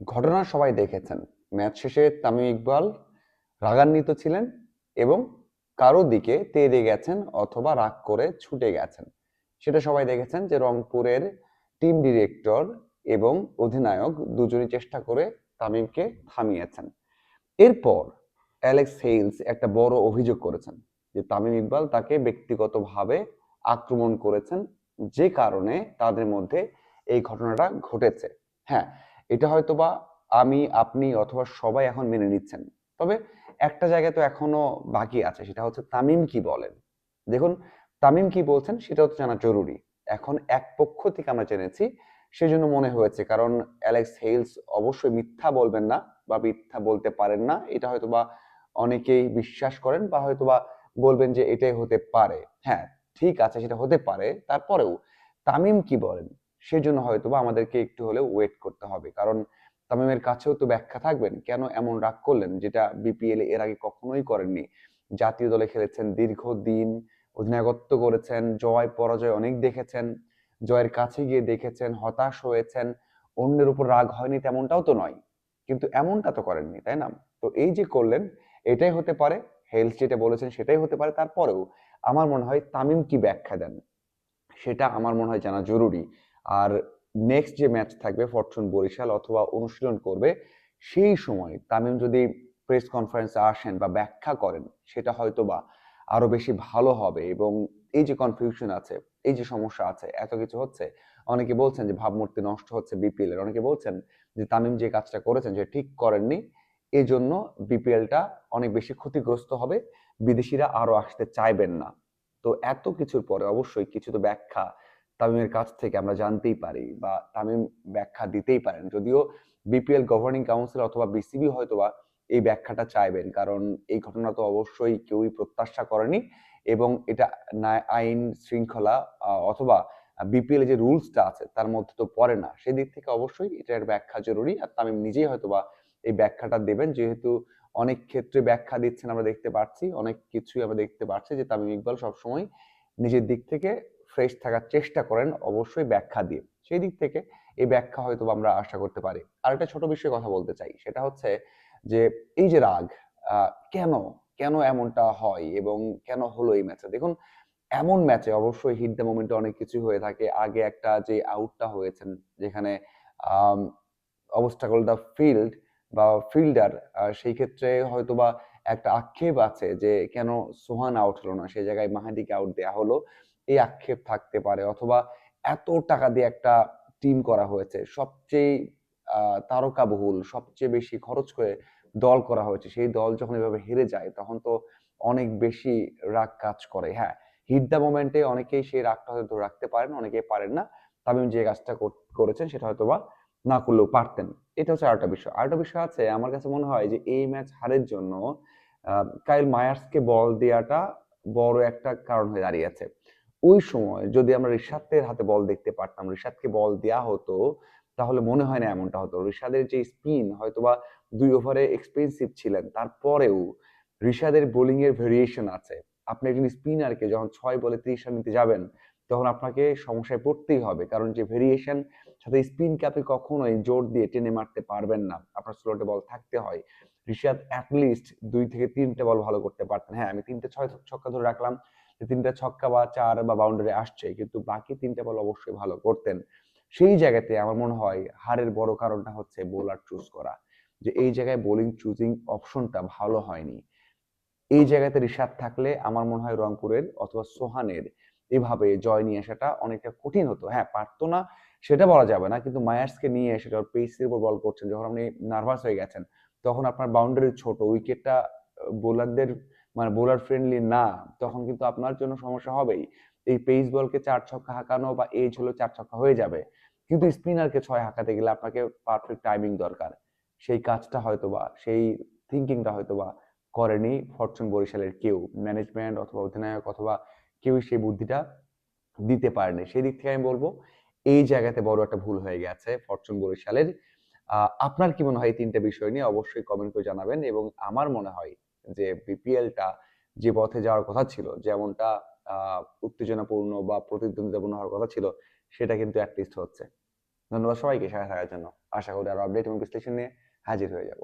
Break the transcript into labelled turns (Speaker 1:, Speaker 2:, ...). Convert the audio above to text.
Speaker 1: ঘটনা সবাই দেখেছেন। ম্যাচ শেষে তামিম ইকবাল রাগান্বিত ছিলেন এবং কারও দিকে তেড়ে গেছেন অথবা রাগ করে ছুটে গেছেন। সেটা সবাই দেখেছেন যে রংপুরের টিম ডিরেক্টর এবং অধিনায়ক দুজনই চেষ্টা করে তামিমকে থামিয়েছেন। এরপর অ্যালেক্স হেইলস একটা বড় অভিযোগ করেছেন যে তামিম ইকবাল তাকে ব্যক্তিগতভাবে আক্রমণ করেছেন যে কারণে তাদের মধ্যে এই ঘটনাটা ঘটেছে। হ্যাঁ এটা হয়তো বা আমি, আপনি অথবা সবাই এখন মেনে নিচ্ছেন। তবে একটা জায়গায় তো এখনও বাকি আছে, সেটা হচ্ছে তামিম কি বলেন? দেখুন, তামিম কি বলছেন সেটাও তো জানা জরুরি। এখন এক পক্ষ থেকে আমরা জেনেছি, সেজন্য মনে হয়েছে, কারণ অ্যালেক্স হেলস অবশ্যই মিথ্যা বলবেন না বা মিথ্যা বলতে পারেন না, এটা হয়তো বা অনেকেই বিশ্বাস করেন বা হয়তো বা বলবেন যে এটাই হতে পারে। হ্যাঁ ঠিক আছে, সেটা হতে পারে। তারপরেও তামিম কি বলেন? সেজন্য হয়তো বা আমাদেরকে একটু হলেও ওয়েট করতে হবে। কারণ তামিমের কাছেও তো ব্যাখ্যা থাকবেন, কেন এমন রাগ করলেন যেটা বিপিএল এর আগে কখনোই করেননি। জাতীয় দলে খেলেছেন, দীর্ঘদিন অধিনায়কত্ব করেছেন, জয়, পরাজয় অনেক দেখেছেন, জয়ের কাছে গিয়ে দেখেছেন, হতাশ হয়েছেন, অন্যের উপর রাগ হয়নি তেমনটাও তো নয়। কিন্তু এমনটা তো করেননি, তাই না? তো এই যে করলেন, এটাই হতে পারে হেলথ যেটা বলেছেন সেটাই হতে পারে। তারপরেও আমার মনে হয় তামিম কি ব্যাখ্যা দেন, সেটা আমার মনে হয় জানা জরুরি। আর নেক্সট যে ম্যাচ থাকবে ফরচুন বরিশাল অথবা অনুশীলন করবে, সেই সময় তামিম যদি প্রেস কনফারেন্সে আসেন বা ব্যাখ্যা করেন, সেটা হয়তো বা আরও বেশি ভালো হবে এবং এই যে কনফিউশন আছে, এই যে সমস্যা আছে, এত কিছু হচ্ছে, অনেকে বলছেন যে ভাবমূর্তি নষ্ট হচ্ছে বিপিএল এর, অনেকে বলছেন যে তামিম যে কাজটা করেছেন যে ঠিক করেননি এই জন্য বিপিএলটা অনেক বেশি ক্ষতিগ্রস্ত হবে, বিদেশিরা আরও আসতে চাইবেন না। তো এত কিছুর পরে অবশ্যই কিছু তো ব্যাখ্যা তামিমের কাছ থেকে আমরা জানতেই পারি বা তামিম ব্যাখ্যা দিতেই পারেন। যদিও বিপিএল গভর্নিং কাউন্সিল অথবা বিসিবি হয়তোবা এই ব্যাখ্যাটা চাইবেন, কারণ এই ঘটনা তো অবশ্যই কেউই প্রত্যাশা করেনি এবং এটা আইন শৃঙ্খলা অথবা বিপিএল যে রুলসটা আছে তার মধ্যে তো পড়ে না। সেদিক থেকে অবশ্যই এটার ব্যাখ্যা জরুরি আর তামিম নিজেই হয়তোবা এই ব্যাখ্যাটা দেবেন। যেহেতু অনেক ক্ষেত্রে ব্যাখ্যা দিচ্ছেন আমরা দেখতে পাচ্ছি অনেক কিছুই আমরা দেখতে পাচ্ছি যে তামিম ইকবাল সবসময় নিজের দিক থেকে ফ্রেশ থাকার চেষ্টা করেন, অবশ্যই ব্যাখ্যা দিয়ে। সেই দিক থেকে এই ব্যাখ্যা হয়তো আমরা আশা করতে পারি। আর একটা ছোট বিষয়ে কথা বলতে চাই, সেটা হচ্ছে যে এই যে রাগ কেন কেন এমনটা হয় এবং কেন হলো এই ম্যাচে দেখুন, এমন ম্যাচে অবশ্যই হিট দ্য মোমেন্টে অনেক কিছু হয়ে থাকে। আগে একটা যে আউটটা হয়েছেন, যেখানে অবস্টাকল দ্য ফিল্ড বা ফিল্ডার সেই ক্ষেত্রে হয়তো বা একটা আক্ষেপ আছে যে কেন সোহান আউট হলো না, সেই জায়গায় মাহাদিকে আউট দেওয়া হলো। এই আক্ষেপ থাকতে পারে অথবা এত টাকা দিয়ে একটা টিম করা হয়েছে। সবচেয়ে তারকাবহুল, সবচেয়ে বেশি খরচ করে দল করা হয়েছে। সেই দল যখন এভাবে হেরে যায়, তখন তো অনেক বেশি রাগ কাজ করে। হ্যাঁ হিট দ্য মোমেন্টে অনেকেই সেই রাগটা হয়তো ধরে রাখতে পারেন, অনেকেই পারেন না। তামিম যে কাজটা করেছেন সেটা হয়তো বা না করলেও পারতেন। এটা হচ্ছে আরেকটা বিষয়। আরেকটা বিষয় আছে, আমার কাছে মনে হয় যে এই ম্যাচ হারের জন্য কাইল মায়ার্সকে বল দেওয়াটা বড় একটা কারণ হয়ে দাঁড়িয়েছে। ওই সময় যদি আমরা রিশাদের হাতে বল দেখতে পারতাম, রিশাদকে বল দেওয়া হতো, তাহলে মনে হয় না এমনটা হতো। রিশাদের যে স্পিন, হয়তোবা দুই ওভারে এক্সপেন্সিভ ছিলেন, তারপরেও রিশাদের বোলিং এর ভেরিয়েশন আছে। আপনি একজন স্পিনারকে যখন ছয় বলে ত্রিশ রান নিতে যাবেন, তখন আপনাকে সমস্যায় পড়তেই হবে। কারণ যে ভেরিয়েশন সাথে স্পিনকে আপনি কখনোই জোর দিয়ে টেনে মারতে পারবেন না। আপনার স্লোটে বল থাকতে হয়। রিশাদ অ্যাটলিস্ট দুই থেকে তিনটে বল ভালো করতে পারতেন। হ্যাঁ আমি তিনটে ছয় ছক্কা ধরে রাখলাম। যে তিনটা ছক্কা বা চার বা বাউন্ডারি আসছে কিন্তু বাকি তিনটা বল অবশ্যই ভালো করতেন। সেই জায়গাতে আমার মনে হয় হারের বড় কারণটা হচ্ছে বোলার চুজ করা, যে এই জায়গায় বোলিং চুজিং অপশনটা ভালো হয়নি। এই জায়গাতে রিশাদ থাকলে আমার মনে হয় রংপুরের অথবা সোহানের এভাবে জয় নিয়ে আসাটা অনেকটা কঠিন হতো। হ্যাঁ পারতো না, সেটা বলা যাবে না, কিন্তু মায়ার্সকে নিয়ে এসে যখন পেসের উপর বল করছেন, যখন আপনি নার্ভাস হয়ে গেছেন, তখন আপনার বাউন্ডারি ছোট উইকেটটা বোলারদের মানে বোলার ফ্রেন্ডলি না, তখন কিন্তু আপনার জন্য সমস্যা হবেই। এই পেস বলকে চার ছক্কা হাঁকানো বা এজ হলো চার ছক্কা হয়ে যাবে। কিন্তু স্পিনারকে ছয় হাঁকাতে গেলে আপনাকে পারফেক্ট টাইমিং দরকার। সেই কাজটা হয়তো বা সেই থিঙ্কিংটা হয়তো বা করেনি ফরচুন বরিশালের কেউ। ম্যানেজমেন্ট অথবা অধিনায়ক অথবা কেউই সেই বুদ্ধিটা দিতে পারেনি। সেই দিক থেকে আমি বলব, এই জায়গাতে বড় একটা ভুল হয়ে গেছে ফরচুন বরিশালের। আপনার কি মনে হয় এই তিনটা বিষয় নিয়ে? অবশ্যই কমেন্ট করে জানাবেন এবং আমার মনে হয় যে বিপিএলটা যে পথে যাওয়ার কথা ছিল, যেমনটা উত্তেজনাপূর্ণ বা প্রতিদ্বন্দ্বিতাপূর্ণ হওয়ার কথা ছিল, সেটা কিন্তু অ্যাটলিস্ট হচ্ছে। ধন্যবাদ সবাইকে সাথে থাকার জন্য। আশা করি আরও আপডেট এবং বিশ্লেষণ নিয়ে হাজির হয়ে যাব।